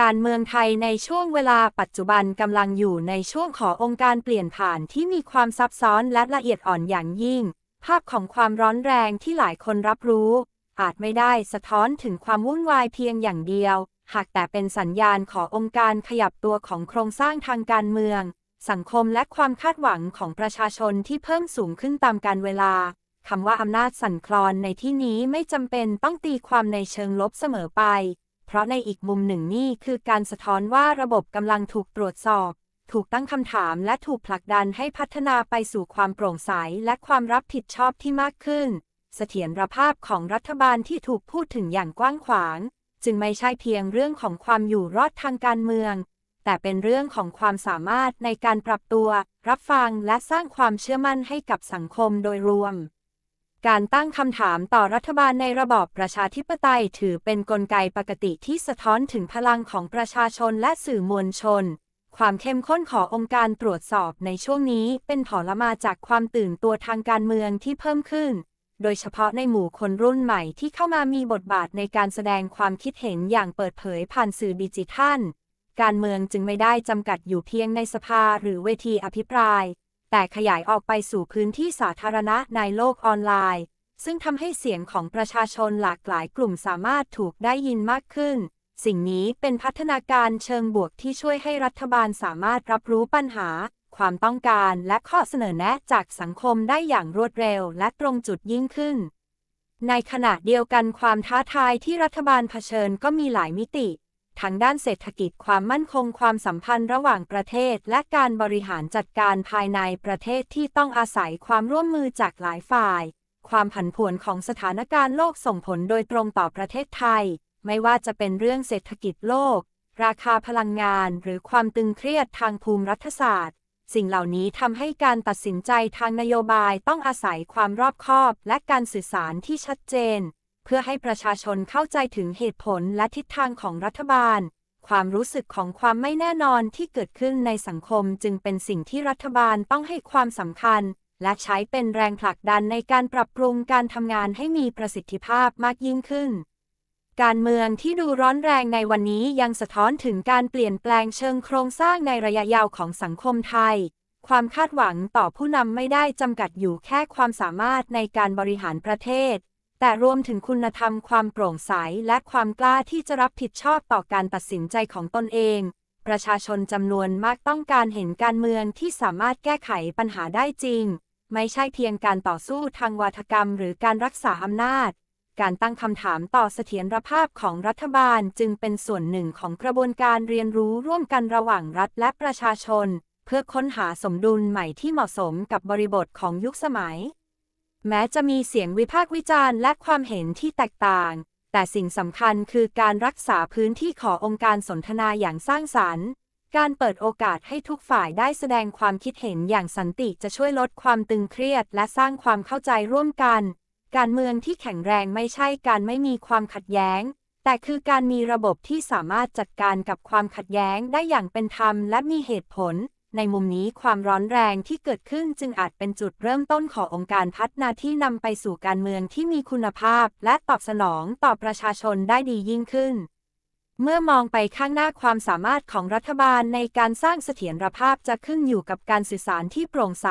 การเมืองไทยในช่วงเวลาปัจจุบันกำลังอยู่ในช่วงขององค์การเปลี่ยนผ่านที่มีความซับซ้อนและละเอียดอ่อนอย่างยิ่ง ภาพของความร้อนแรงที่หลายคนรับรู้ อาจไม่ได้สะท้อนถึงความวุ่นวายเพียงอย่างเดียว หากแต่เป็นสัญญาณขององค์การขยับตัวของโครงสร้างทางการเมือง สังคมและความคาดหวังของประชาชนที่เพิ่มสูงขึ้นตามกาลเวลาคำว่าอำนาจสั่นคลอนในที่นี้ไม่จำเป็นต้องตีความในเชิงลบเสมอไป เพราะในอีกมุมหนึ่งนี่คือการสะท้อนว่าระบบกำลังถูกตรวจสอบ ถูกตั้งคำถามและถูกผลักดันให้พัฒนาไปสู่ความโปร่งใสและความรับผิดชอบที่มากขึ้น เสถียรภาพของรัฐบาลที่ถูกพูดถึงอย่างกว้างขวาง จึงไม่ใช่เพียงเรื่องของความอยู่รอดทางการเมือง แต่เป็นเรื่องของความสามารถในการปรับตัว รับฟังและสร้างความเชื่อมั่นให้กับสังคมโดยรวม การตั้งคำถามต่อรัฐบาลในระบอบประชาธิปไตยถือเป็นนกลไกปกติที่สะท้อนถึงพลังของประชาชนและสื่อมวลชน ความเข้มข้นขององค์การตรวจสอบในช่วงนี้เป็นผลมาจากความตื่นตัวทางการเมืองที่เพิ่มขึ้น โดยเฉพาะในหมู่คนรุ่นใหม่ที่เข้ามามีบทบาทในการแสดงความคิดเห็นอย่างเปิดเผยผ่านสื่อดิจิทัล การเมืองจึงไม่ได้จำกัดอยู่เพียงในสภาหรือเวทีอภิปราย แต่ขยายออกไปสู่พื้นที่สาธารณะในโลกออนไลน์ ซึ่งทำให้เสียงของประชาชนหลากหลายกลุ่มสามารถถูกได้ยินมากขึ้น สิ่งนี้เป็นพัฒนาการเชิงบวกที่ช่วยให้รัฐบาลสามารถรับรู้ปัญหา ความต้องการและข้อเสนอแนะจากสังคมได้อย่างรวดเร็วและตรงจุดยิ่งขึ้น ในขณะเดียวกันความท้าทายที่รัฐบาลเผชิญก็มีหลายมิติ ทั้งด้านเศรษฐกิจความมั่นคงความสัมพันธ์ระหว่างประเทศ และการบริหารจัดการภายในประเทศที่ต้องอาศัยความร่วมมือจากหลายฝ่าย ความผันผวนของสถานการณ์โลกส่งผลโดยตรงต่อประเทศไทย ไม่ว่าจะเป็นเรื่องเศรษฐกิจโลก ราคาพลังงาน หรือความตึงเครียดทางภูมิรัฐศาสตร์ สิ่งเหล่านี้ทำให้การตัดสินใจทางนโยบายต้องอาศัยความรอบคอบ และการสื่อสารที่ชัดเจน เพื่อให้ประชาชนเข้าใจถึงเหตุผลและทิศทางของรัฐบาล ความรู้สึกของความไม่แน่นอนที่เกิดขึ้นในสังคมจึงเป็นสิ่งที่รัฐบาลต้องให้ความสำคัญ และใช้เป็นแรงผลักดันในการปรับปรุงการทำงานให้มีประสิทธิภาพมากยิ่งขึ้น การเมืองที่ดูร้อนแรงในวันนี้ยังสะท้อนถึงการเปลี่ยนแปลงเชิงโครงสร้างในระยะยาวของสังคมไทยความคาดหวังต่อผู้นำไม่ได้จำกัดอยู่แค่ความสามารถในการบริหารประเทศ แต่รวมถึงคุณธรรมความโปร่งใสและความกล้าที่จะรับผิดชอบต่อการตัดสินใจของตนเอง ประชาชนจำนวนมากต้องการเห็นการเมืองที่สามารถแก้ไขปัญหาได้จริง ไม่ใช่เพียงการต่อสู้ทางวาทกรรม หรือการรักษาอำนาจ การตั้งคำถามต่อเสถียรภาพของรัฐบาลจึงเป็นส่วนหนึ่งของกระบวนการเรียนรู้ร่วมกันระหว่างรัฐและประชาชน เพื่อค้นหาสมดุลใหม่ที่เหมาะสมกับบริบทของยุคสมัย แม้จะมีเสียงวิพากษ์วิจารณ์และความเห็นที่แตกต่าง แต่สิ่งสำคัญคือการรักษาพื้นที่ขององค์การสนทนาอย่างสร้างสรรค์ การเปิดโอกาสให้ทุกฝ่ายได้แสดงความคิดเห็นอย่างสันติจะช่วยลดความตึงเครียด และสร้างความเข้าใจร่วมกัน การเมืองที่แข็งแรงไม่ใช่การไม่มีความขัดแย้ง แต่คือการมีระบบที่สามารถจัดการกับความขัดแย้งได้อย่างเป็นธรรมและมีเหตุผล ในมุมนี้ความร้อนแรงที่เกิดขึ้นจึงอาจเป็นจุดเริ่มต้นขององค์การพัฒนาที่นำไปสู่การเมืองที่มีคุณภาพ และตอบสนองต่อประชาชนได้ดียิ่งขึ้น เมื่อมองไปข้างหน้าความสามารถของรัฐบาลในการสร้างเสถียรภาพจะขึ้นอยู่กับการสื่อสารที่โปร่งใส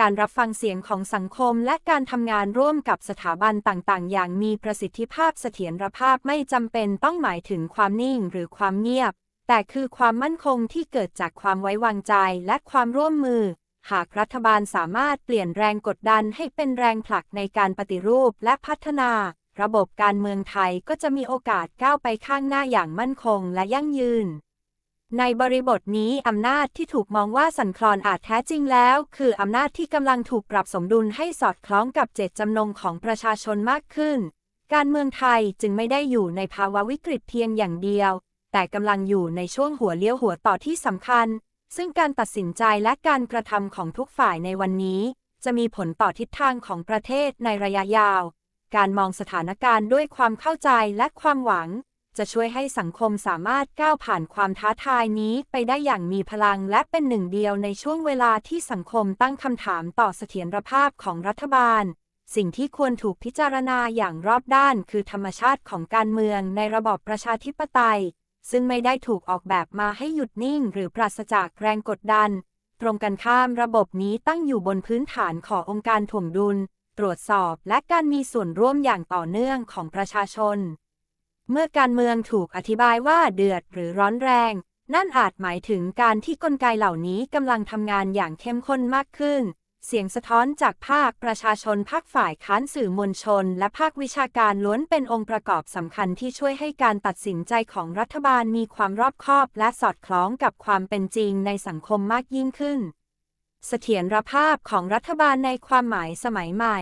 การรับฟังเสียงของสังคมและการทำงานร่วมกับสถาบันต่างๆ อย่างมีประสิทธิภาพเสถียรภาพไม่จำเป็นต้องหมายถึงความนิ่งหรือความเงียบ แต่คือความมั่นคงที่เกิดจากความไว้วางใจและความร่วมมือ หากรัฐบาลสามารถเปลี่ยนแรงกดดันให้เป็นแรงผลักในการปฏิรูปและพัฒนา ระบบการเมืองไทยก็จะมีโอกาสก้าวไปข้างหน้าอย่างมั่นคงและยั่งยืน ในบริบทนี้อำนาจที่ถูกมองว่าสันคลอนอาจแท้จริงแล้ว คืออำนาจที่กำลังถูกปรับสมดุลให้สอดคล้องกับเจตจำนงของประชาชนมากขึ้น การเมืองไทยจึงไม่ได้อยู่ในภาวะวิกฤตเพียงอย่างเดียว แต่กำลังอยู่ในช่วงหัวเลี้ยวหัวต่อที่สำคัญ ซึ่งการตัดสินใจและการกระทำของทุกฝ่ายในวันนี้ จะมีผลต่อทิศทางของประเทศในระยะยาว การมองสถานการณ์ด้วยความเข้าใจและความหวัง จะช่วยให้สังคมสามารถก้าวผ่านความท้าทายนี้ไปได้อย่างมีพลังและเป็นหนึ่งเดียวในช่วงเวลาที่สังคมตั้งคำถามต่อเสถียรภาพของรัฐบาลสิ่งที่ควรถูกพิจารณาอย่างรอบด้านคือธรรมชาติของการเมืองในระบอบประชาธิปไตย ซึ่งไม่ได้ถูกออกแบบมาให้หยุดนิ่ง หรือปราศจากแรงกดดัน ตรงกันข้ามระบบนี้ตั้งอยู่บนพื้นฐานขององค์การถ่วงดุล ตรวจสอบและการมีส่วนร่วมอย่างต่อเนื่องของประชาชน เมื่อการเมืองถูกอธิบายว่าเดือดหรือร้อนแรง นั่นอาจหมายถึงการที่กลไกเหล่านี้กำลังทำงานอย่างเข้มข้นมากขึ้น เสียงสะท้อนจากภาคประชาชนภาคฝ่ายค้านสื่อมวลชน และภาควิชาการล้วนเป็นองค์ประกอบสำคัญที่ช่วยให้การตัดสินใจของรัฐบาลมีความรอบคอบ และสอดคล้องกับความเป็นจริงในสังคมมากยิ่งขึ้น เสถียรภาพของรัฐบาลในความหมายสมัยใหม่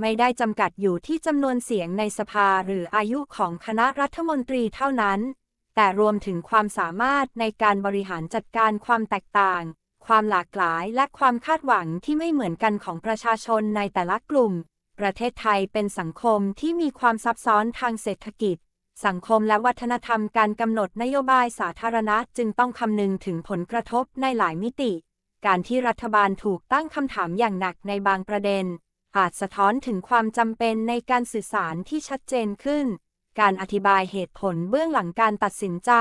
ไม่ได้จำกัดอยู่ที่จำนวนเสียงในสภาหรืออายุของคณะรัฐมนตรีเท่านั้น แต่รวมถึงความสามารถในการบริหารจัดการความแตกต่าง ความหลากหลายและความคาดหวังที่ไม่เหมือนกันของประชาชนในแต่ละกลุ่ม ประเทศไทยเป็นสังคมที่มีความซับซ้อนทางเศรษฐกิจ สังคมและวัฒนธรรมการกำหนดนโยบายสาธารณะจึงต้องคำนึงถึงผลกระทบในหลายมิติ การที่รัฐบาลถูกตั้งคำถามอย่างหนักในบางประเด็น อาจสะท้อนถึงความจำเป็นในการสื่อสารที่ชัดเจนขึ้น การอธิบายเหตุผลเบื้องหลังการตัดสินใจ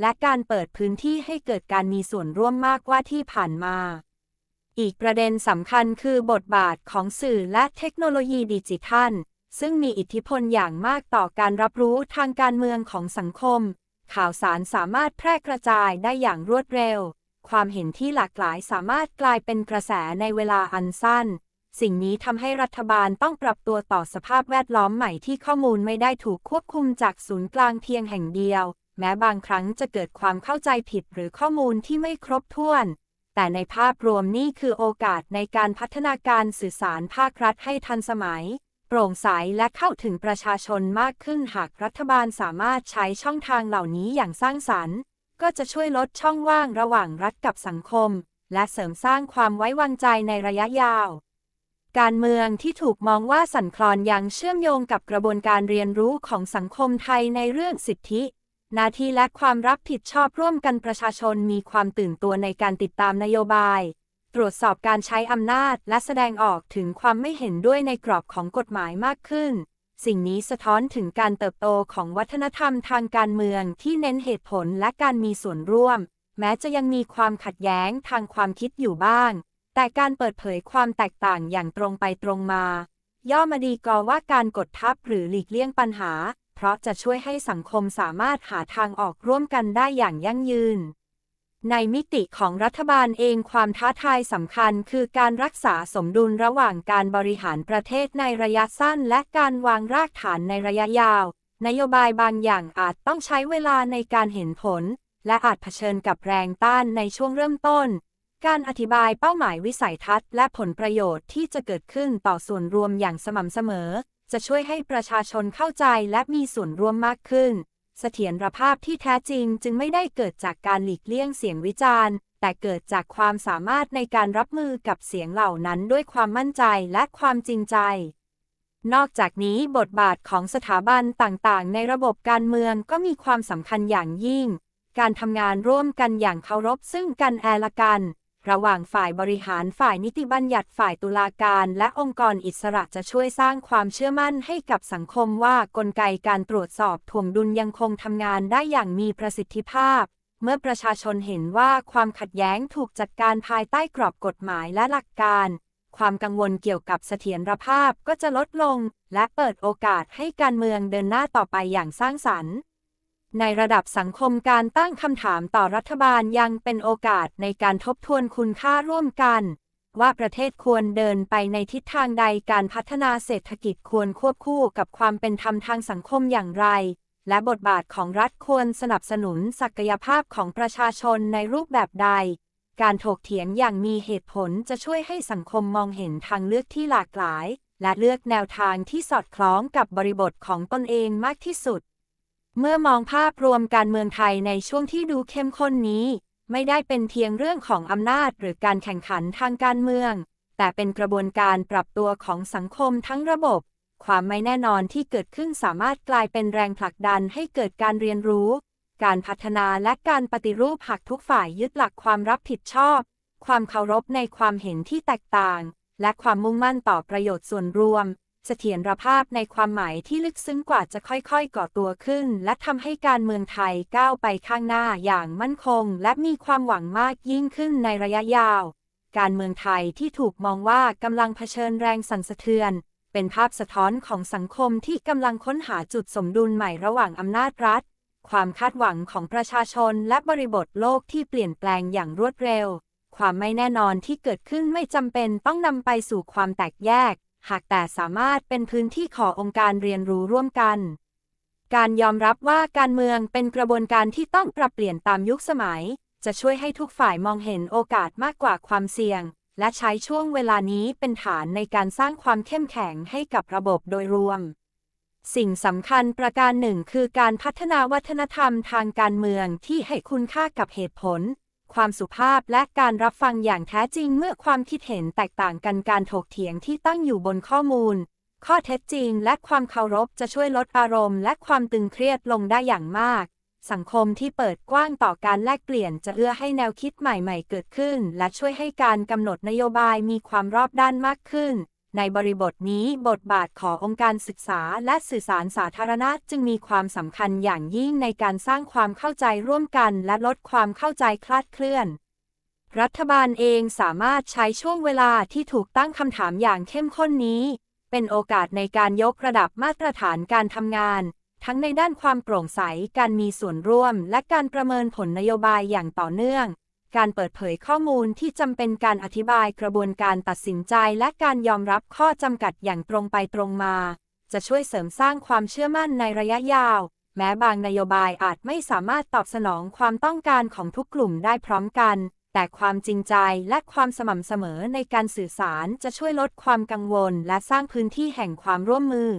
และการเปิดพื้นที่ให้เกิดการมีส่วนร่วมมากกว่าที่ผ่านมา อีกประเด็นสำคัญคือบทบาทของสื่อและเทคโนโลยีดิจิทัล ซึ่งมีอิทธิพลอย่างมากต่อการรับรู้ทางการเมืองของสังคม ข่าวสารสามารถแพร่กระจายได้อย่างรวดเร็ว ความเห็นที่หลากหลายสามารถกลายเป็นกระแสในเวลาอันสั้น สิ่งนี้ทำให้รัฐบาลต้องปรับตัวต่อสภาพแวดล้อมใหม่ที่ข้อมูลไม่ได้ถูกควบคุมจากศูนย์กลางเพียงแห่งเดียว แม้บางครั้งจะเกิดความเข้าใจผิดหรือข้อมูลที่ไม่ครบถ้วน แต่ในภาพรวมนี่คือโอกาสในการพัฒนาการสื่อสารภาครัฐให้ทันสมัย โปร่งใสและเข้าถึงประชาชนมากขึ้นหากรัฐบาลสามารถใช้ช่องทางเหล่านี้อย่างสร้างสรรค์ก็จะช่วยลดช่องว่างระหว่างรัฐกับสังคม และเสริมสร้างความไว้วางใจในระยะยาว การเมืองที่ถูกมองว่าสั่นคลอนยังเชื่อมโยงกับกระบวนการเรียนรู้ของสังคมไทยในเรื่องสิทธิ หน้าที่และความรับผิดชอบร่วมกันประชาชนมีความตื่นตัวในการติดตามนโยบาย ตรวจสอบการใช้อำนาจและแสดงออกถึงความไม่เห็นด้วยในกรอบของกฎหมายมากขึ้น สิ่งนี้สะท้อนถึงการเติบโตของวัฒนธรรมทางการเมืองที่เน้นเหตุผลและการมีส่วนร่วม แม้จะยังมีความขัดแย้งทางความคิดอยู่บ้าง แต่การเปิดเผยความแตกต่างอย่างตรงไปตรงมา ย่อมาดีกอว่าการกดทับหรือหลีกเลี่ยงปัญหา เพราะจะช่วยให้สังคมสามารถหาทางออกร่วมกันได้อย่างยั่งยืน ในมิติของรัฐบาลเองความท้าทายสำคัญคือการรักษาสมดุลระหว่างการบริหารประเทศในระยะสั้น และการวางรากฐานในระยะยาว นโยบายบางอย่างอาจต้องใช้เวลาในการเห็นผล และอาจเผชิญกับแรงต้านในช่วงเริ่มต้นการอธิบายเป้าหมายวิสัยทัศน์และผลประโยชน์ที่จะเกิดขึ้นต่อส่วนรวมอย่างสม่ำเสมอ จะช่วยให้ประชาชนเข้าใจและมีส่วนร่วมมากขึ้น เสถียรภาพที่แท้จริงจึงไม่ได้เกิดจากการหลีกเลี่ยงเสียงวิจารณ์ แต่เกิดจากความสามารถในการรับมือกับเสียงเหล่านั้นด้วยความมั่นใจและความจริงใจ นอกจากนี้บทบาทของสถาบันต่างๆ ในระบบการเมืองก็มีความสำคัญอย่างยิ่ง การทำงานร่วมกันอย่างเคารพซึ่งกันและกัน ระหว่างฝ่ายบริหารฝ่ายนิติบัญญัติฝ่ายตุลาการและองค์กรอิสระจะช่วยสร้างความเชื่อมั่นให้กับสังคมว่ากลไกการตรวจสอบถ่วงดุลยังคงทำงานได้อย่างมีประสิทธิภาพ เมื่อประชาชนเห็นว่าความขัดแย้งถูกจัดการภายใต้กรอบกฎหมายและหลักการ ความกังวลเกี่ยวกับเสถียรภาพก็จะลดลง และเปิดโอกาสให้การเมืองเดินหน้าต่อไปอย่างสร้างสรรค์ ในระดับสังคมการตั้งคำถามต่อรัฐบาลยังเป็นโอกาสในการทบทวนคุณค่าร่วมกัน ว่าประเทศควรเดินไปในทิศทางใดการพัฒนาเศรษฐกิจควรควบคู่กับความเป็นธรรมทางสังคมอย่างไร และบทบาทของรัฐควรสนับสนุนศักยภาพของประชาชนในรูปแบบใด การถกเถียงอย่างมีเหตุผลจะช่วยให้สังคมมองเห็นทางเลือกที่หลากหลาย และเลือกแนวทางที่สอดคล้องกับบริบทของตนเองมากที่สุด เมื่อมองภาพรวมการเมืองไทยในช่วงที่ดูเข้มข้นนี้ ไม่ได้เป็นเพียงเรื่องของอำนาจหรือการแข่งขันทางการเมือง แต่เป็นกระบวนการปรับตัวของสังคมทั้งระบบ ความไม่แน่นอนที่เกิดขึ้นสามารถกลายเป็นแรงผลักดันให้เกิดการเรียนรู้ การพัฒนาและการปฏิรูปหากทุกฝ่ายยึดหลักความรับผิดชอบ ความเคารพในความเห็นที่แตกต่าง และความมุ่งมั่นต่อประโยชน์ส่วนรวม เสถียรภาพในความหมายที่ลึกซึ้งกว่าจะค่อยๆก่อตัวขึ้น และทำให้การเมืองไทยก้าวไปข้างหน้าอย่างมั่นคง และมีความหวังมากยิ่งขึ้นในระยะยาว การเมืองไทยที่ถูกมองว่ากำลังเผชิญแรงสั่นสะเทือน เป็นภาพสะท้อนของสังคมที่กำลังค้นหาจุดสมดุลใหม่ระหว่างอำนาจรัฐ ความคาดหวังของประชาชนและบริบทโลกที่เปลี่ยนแปลงอย่างรวดเร็ว ความไม่แน่นอนที่เกิดขึ้นไม่จำเป็นต้องนำไปสู่ความแตกแยก หากแต่สามารถเป็นพื้นที่ขอองค์การเรียนรู้ร่วมกัน การยอมรับว่าการเมืองเป็นกระบวนการที่ต้องปรับเปลี่ยนตามยุคสมัย จะช่วยให้ทุกฝ่ายมองเห็นโอกาสมากกว่าความเสี่ยง และใช้ช่วงเวลานี้เป็นฐานในการสร้างความเข้มแข็งให้กับระบบโดยรวม สิ่งสำคัญประการหนึ่งคือการพัฒนาวัฒนธรรมทางการเมืองที่ให้คุณค่ากับเหตุผล ความสุภาพและการรับฟังอย่างแท้จริงเมื่อความคิดเห็นแตกต่างกันการถกเถียงที่ตั้งอยู่บนข้อมูล ข้อเท็จจริง และความเคารพจะช่วยลดอารมณ์ และความตึงเครียดลงได้อย่างมาก สังคมที่เปิดกว้างต่อการแลกเปลี่ยนจะเอื้อให้แนวคิดใหม่ๆ เกิดขึ้น และช่วยให้การกำหนดนโยบายมีความรอบด้านมากขึ้น ในบริบทนี้บทบาทขององค์การศึกษาและสื่อสารสาธารณะจึงมีความสำคัญอย่างยิ่งในการสร้างความเข้าใจร่วมกันและลดความเข้าใจคลาดเคลื่อน รัฐบาลเองสามารถใช้ช่วงเวลาที่ถูกตั้งคำถามอย่างเข้มข้นนี้ เป็นโอกาสในการยกระดับมาตรฐานการทำงาน ทั้งในด้านความโปร่งใส การมีส่วนร่วม และการประเมินผลนโยบายอย่างต่อเนื่อง การเปิดเผยข้อมูลที่จำเป็นการอธิบายกระบวนการตัดสินใจและการยอมรับข้อจำกัดอย่างตรงไปตรงมา จะช่วยเสริมสร้างความเชื่อมั่นในระยะยาว แม้บางนโยบายอาจไม่สามารถตอบสนองความต้องการของทุกกลุ่มได้พร้อมกัน แต่ความจริงใจและความสม่ำเสมอในการสื่อสารจะช่วยลดความกังวล และสร้างพื้นที่แห่งความร่วมมือ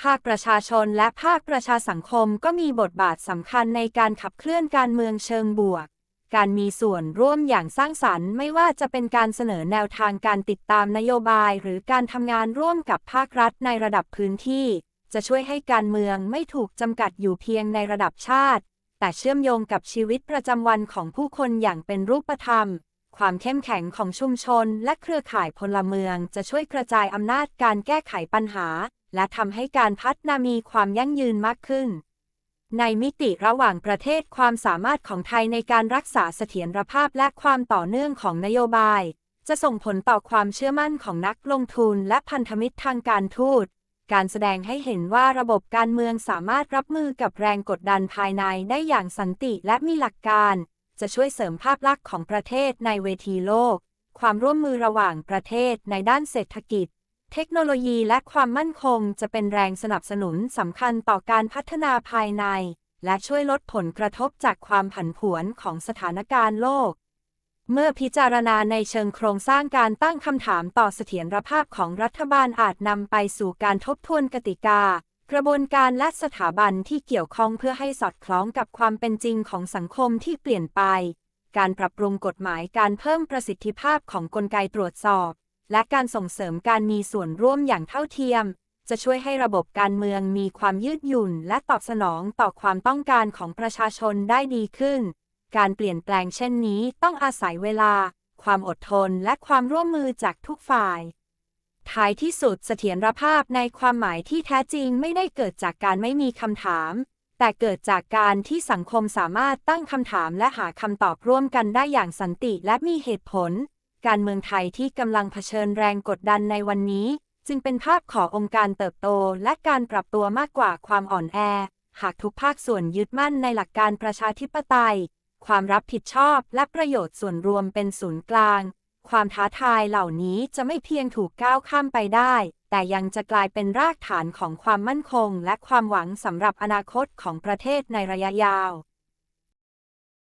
ภาคประชาชนและภาคประชาสังคมก็มีบทบาทสำคัญในการขับเคลื่อนการเมืองเชิงบวก การมีส่วนร่วมอย่างสร้างสรรค์ ไม่ว่าจะเป็นการเสนอแนวทางการติดตามนโยบาย หรือการทำงานร่วมกับภาครัฐในระดับพื้นที่ จะช่วยให้การเมืองไม่ถูกจำกัดอยู่เพียงในระดับชาติ แต่เชื่อมโยงกับชีวิตประจำวันของผู้คนอย่างเป็นรูปธรรม ความเข้มแข็งของชุมชน และเครือข่ายพลเมือง จะช่วยกระจายอำนาจการแก้ไขปัญหา และทำให้การพัฒนามีความยั่งยืนมากขึ้น ในมิติระหว่างประเทศความสามารถของไทยในการรักษาเสถียรภาพและความต่อเนื่องของนโยบาย จะส่งผลต่อความเชื่อมั่นของนักลงทุนและพันธมิตรทางการทูต การแสดงให้เห็นว่าระบบการเมืองสามารถรับมือกับแรงกดดันภายในได้อย่างสันติและมีหลักการ จะช่วยเสริมภาพลักษณ์ของประเทศในเวทีโลก ความร่วมมือระหว่างประเทศในด้านเศรษฐกิจ เทคโนโลยีและความมั่นคงจะเป็นแรงสนับสนุนสำคัญต่อการพัฒนาภายใน และช่วยลดผลกระทบจากความผันผวนของสถานการณ์โลก เมื่อพิจารณาในเชิงโครงสร้างการตั้งคำถามต่อเสถียรภาพของรัฐบาลอาจนำไปสู่การทบทวนกติกา กระบวนการและสถาบันที่เกี่ยวข้องเพื่อให้สอดคล้องกับความเป็นจริงของสังคมที่เปลี่ยนไป การปรับปรุงกฎหมายการเพิ่มประสิทธิภาพของกลไกตรวจสอบ และการส่งเสริมการมีส่วนร่วมอย่างเท่าเทียม จะช่วยให้ระบบการเมืองมีความยืดหยุ่น และตอบสนองต่อความต้องการของประชาชนได้ดีขึ้น การเปลี่ยนแปลงเช่นนี้ต้องอาศัยเวลา ความอดทนและความร่วมมือจากทุกฝ่ายท้ายที่สุดเสถียรภาพในความหมายที่แท้จริงไม่ได้เกิดจากการไม่มีคำถาม แต่เกิดจากการที่สังคมสามารถตั้งคำถามและหาคำตอบร่วมกันได้อย่างสันติและมีเหตุผล การเมืองไทยที่กำลังเผชิญแรงกดดันในวันนี้ จึงเป็นภาพขององค์การเติบโตและการปรับตัวมากกว่าความอ่อนแอ หากทุกภาคส่วนยึดมั่นในหลักการประชาธิปไตย ความรับผิดชอบและประโยชน์ส่วนรวมเป็นศูนย์กลาง ความท้าทายเหล่านี้จะไม่เพียงถูกก้าวข้ามไปได้ แต่ยังจะกลายเป็นรากฐานของความมั่นคง และความหวังสำหรับอนาคตของประเทศในระยะยาว